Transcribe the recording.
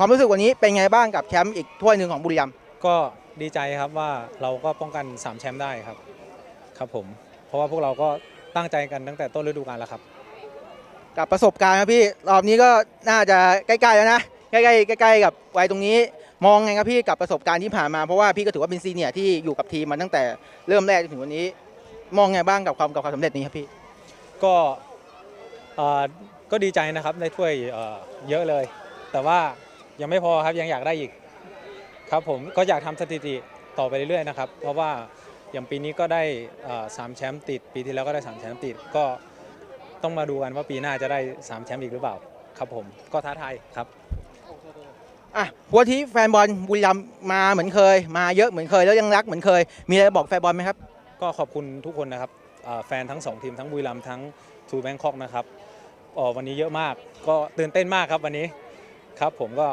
ความรู้สึกวันนี้เป็นไงบ้างกับแชมป์อีกถ้วยหนึ่งของบุรีรัมย์ก็ดีใจครับว่าเราก็ป้องกัน 3 แชมป์ได้ครับ ครับผม เพราะว่าพวกเราก็ตั้งใจกันตั้งแต่ต้นฤดูกาลแล้วครับ กับประสบการณ์ครับพี่รอบนี้ก็น่าจะใกล้ๆแล้วนะใกล้ๆใกล้ๆกับวัยตรงนี้ มองไงครับพี่กับประสบการณ์ที่ผ่านมาเพราะว่าพี่ก็ถือว่าเป็นซีเนียร์ที่อยู่กับทีมมาตั้งแต่เริ่มแรกจนถึงวันนี้ มองไงบ้างกับความกับความสำเร็จนี้ครับพี่ก็เอ่อก็ดีใจนะครับได้ถ้วยเอ่อเยอะเลย แต่ว่า ยังไม่พอครับยังอยากได้อีกครับผมก็อยากทำสถิติต่อไปเรื่อยๆนะครับเพราะว่าอย่างปีนี้ก็ได้เอ่อสามแชมป์ติด ปีที่แล้วก็ได้สามแชมป์ติดก็ต้องมาดูกันว่าปีหน้าจะได้สามแชมป์อีกหรือเปล่าครับผมก็ท้าทายครับอะหัวที่แฟนบอลบุรีรัมย์มาเหมือนเคย มาเยอะเหมือนเคยแล้วยังรักเหมือนเคย มีอะไรบอกแฟนบอลไหมครับ ก็ขอบคุณทุกคนนะครับอ่าแฟนทั้งสองทีมทั้งบุรีรัมย์ทั้งทูแบงคอกนะครับอ๋อวันนี้เยอะมากก็ตื่นเต้นมากครับวันนี้ ครับผมก็